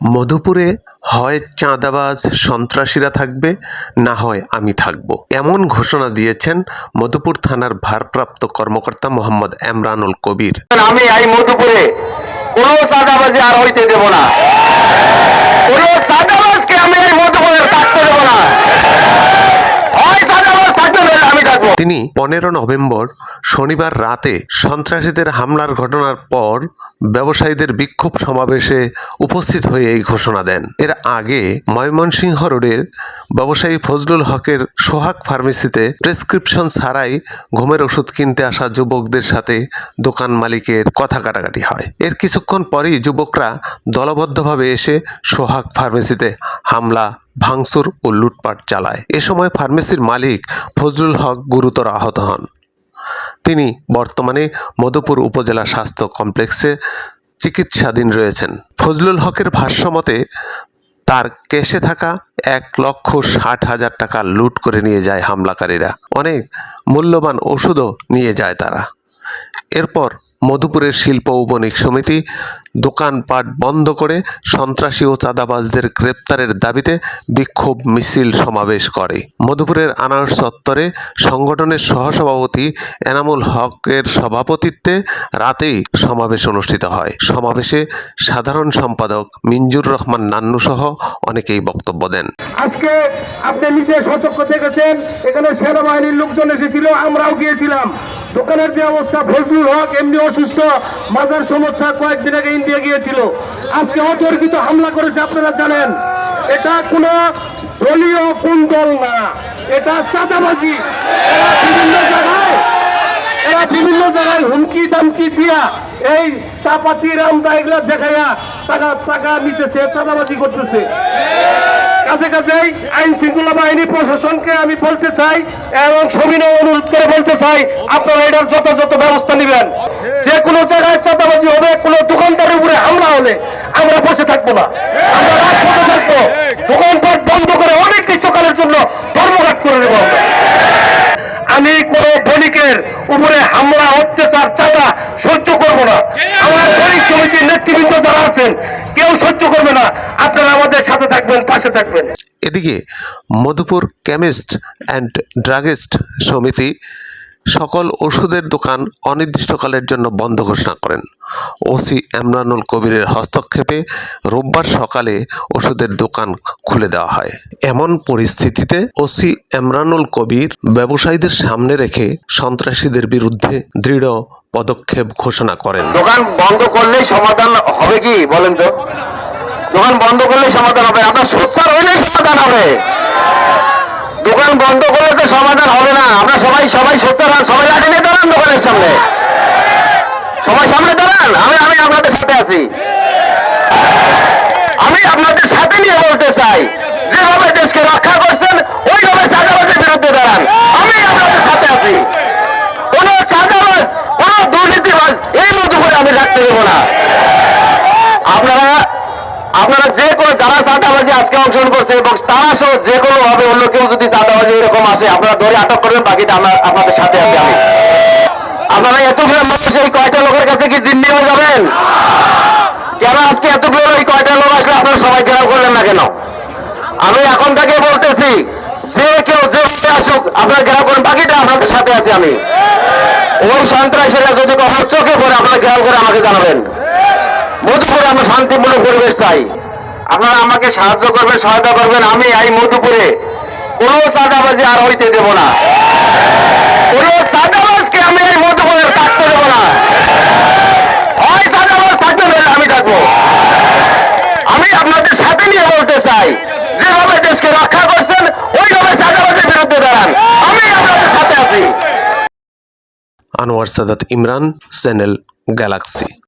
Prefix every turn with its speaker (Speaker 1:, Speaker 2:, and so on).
Speaker 1: মধুপুরে হয় চাঁদাবাজ সন্ত্রাসীরা থাকবে, না হয় আমি থাকব। এমন ঘোষণা দিয়েছেন মধুপুর থানার ভারপ্রাপ্ত কর্মকর্তা মোহাম্মদ এমরানুল কবির।
Speaker 2: আমি এই মধুপুরে কোনো চাঁদাবাজি আর হইতে দেব না। কোনো চাঁদাবাজকে আমি এই মধুপুরে থাকতে দেব না হয় চাঁদাবাজ থাকতে দেবে আমি থাকব
Speaker 1: তিনি পনেরো নভেম্বর শনিবার রাতে সন্ত্রাসীদের হামলার ঘটনার পর ব্যবসায়ীদের বিক্ষোভ সমাবেশে উপস্থিত হয়ে এই ঘোষণা দেন। এর আগে ময়মনসিংহ রোডের ব্যবসায়ী ফজলুল হকের সোহাগ ফার্মেসিতে প্রেসক্রিপশন ছাড়াই ঘুমের ওষুধ কিনতে আসা যুবকদের সাথে দোকান মালিকের কথা কাটাকাটি হয়। এর কিছুক্ষণ পরেই যুবকরা দলবদ্ধভাবে এসে সোহাগ ফার্মেসিতে হামলা ভাঙচুর ও লুটপাট চালায়। এ সময় ফার্মেসির মালিক ফজলুল হক গুরুতর আহত হন। তিনি বর্তমানে মধুপুর উপজেলা স্বাস্থ্য কমপ্লেক্সে চিকিৎসাধীন রয়েছেন। ফজলুল হকের ভাষ্যমতে তার কেসে থাকা এক লক্ষ ষাট হাজার টাকা লুট করে নিয়ে যায় হামলাকারীরা। অনেক মূল্যবান ওষুধও নিয়ে যায় তারা। এরপর মধুপুরের শিল্প বণিক সমিতি দোকানপাট বন্ধ করে সন্ত্রাসী ও চাঁদাবাজদের গ্রেপ্তারের দাবিতে বিক্ষোভ মিছিল সমাবেশ করে। মধুপুরের আনারস চত্বরে সংগঠনের সহসভাপতি এনামুল হকের সভাপতিত্বে রাতেই সমাবেশ অনুষ্ঠিত হয়। সমাবেশে সাধারণ সম্পাদক মিঞ্জুর রহমান নান্নু সহ অনেকেই বক্তব্য দেন।
Speaker 3: আজকে আপনি নিজে সচক্ষ দেখেছেন এখানে সেনাবাহিনীর লোকজন এসেছিল, আমরাও গিয়েছিলাম। দোকানের যে অবস্থা, ফজলুল হক এমনি অসুস্থ, মাজার সমস্যা, কয়েকদিন আগে ইন্ডিয়া গিয়েছিল আজকে অতর্কিত হামলা করেছে, আপনারা জানেন। এটা কোনো দলীয় কোন দল না। এটা চাঁদাবাজি। বিভিন্ন জায়গায় হুমকি দামকি দিয়া এই চাপাতি দেখাইয়া টাকা টাকা নিতেছে, চাঁদাবাজি করতেছে। কাছে কাছেই আইন শৃঙ্খলা বাহিনী প্রশাসনকে আমি বলতে চাই এবং সবিনয় অনুরোধ করে বলতে চাই, আপনারা এটার যথাযথ ব্যবস্থা নেবেন। যে কোনো জায়গায় চাঁদাবাজি হবে, কোনো দোকানদারের উপরে হামলা হলে আমরা বসে থাকব না। আমরা থাকব। দোকানপাট বন্ধ করে অনির্দিষ্টকালের জন্য ধর্মঘাট করে নেব। আমি কোন বণিকের উপরে হামলা, অত্যাচার, চাঁদা সহ্য করব না। আমার বণিক সমিতির নেতৃবৃন্দ যারা আছেন, কেউ সহ্য করবে না। আপনারা আমাদের সাথে থাকবেন, পাশে থাকবেন।
Speaker 1: এদিকে মধুপুর কেমিস্ট অ্যান্ড ড্রাগিস্ট সমিতি সকল ওষুধের দোকান অনির্দিষ্টকালের জন্য বন্ধ ঘোষণা করেন। ওসি এমরানুল কবিরের হস্তক্ষেপে রোববার সকালে ওষুধের দোকান খুলে দেওয়া হয়। এমন পরিস্থিতিতে ওসি এমরানুল কবির ব্যবসায়ীদের সামনে রেখে সন্ত্রাসীদের বিরুদ্ধে দৃঢ় পদক্ষেপ ঘোষণা করেন।
Speaker 2: দোকান বন্ধ করলেই সমাধান হবে কি বলেন তো? দোকান বন্ধ করলেই সমাধান হবে। আপনার সমাধান হবে। দোকান বন্ধ করলে তো সমাধান হবে না। আমরা সবাই সবাই সোচ্চার হন সবাই লাঠি নিয়ে দাঁড়ান দোকানের সামনে। সবাই সামনে দাঁড়ান, আমি আমি আপনাদের সাথে আছি। আমি আপনাদের সাথে নিয়ে বলতে চাই, যেভাবে দেশকে রক্ষা করছেন, ওইভাবে চাঁদাবাজের বিরুদ্ধে দাঁড়ান। আমি আপনাদের সাথে আছি। কোন চাঁদাবাজ, কোন দুর্নীতিবাজ এই মতো করে আমি রাখতে দেবো না। আপনারা যে কোনো যারা চাঁদাবাজি আজকে অংশগ্রহণ করছে এবং তারা সহ যে কোনো ভাবে অন্য কেউ যদি চাঁদাবাজি এরকম আসে, আপনারা ধরে আটক করবেন, বাকিটা আমরা আপনাদের সাথে আছি আমি। আপনারা এতগুলো মানুষ এই কয়টা লোকের কাছে কি জিম্মি হয়ে যাবেন? কেন আজকে এতগুলো এই কয়টা লোক আসলে আপনারা সবাই ঘেরাও করলেন না কেন? আমি এখন থেকে বলতেছি, যে কেউ যে আসুক, আপনারা ঘেরাও করেন, বাকিটা আপনাদের সাথে আছি আমি। ওই সন্ত্রাসীরা যদি কখনো চোখে পড়ে, আপনারা ঘেরাও করে আমাকে জানাবেন। মধুপুরে আমরা শান্তিপূর্ণ পরিবেশ চাই। আপনারা আমাকে সাহায্য করবেন, সহায়তা করবেন, আমি এই মধুপুরে কোনো চাঁদাবাজি আর হইতে দেব না। কোনো চাঁদাবাজকে আমি এই মধুপুরে থাকতে দেব না। হয় চাঁদাবাজ থাকতে দেবে আমি থাকব। আমি আপনাদের সাথে নিয়ে বলতে চাই, যেভাবে দেশকে রক্ষা করছেন, ওইভাবে চাঁদাবাজের বিরুদ্ধে দাঁড়ান। আমি আপনাদের সাথে আছি।
Speaker 1: Anwar Sadat Imran, channel galaxy.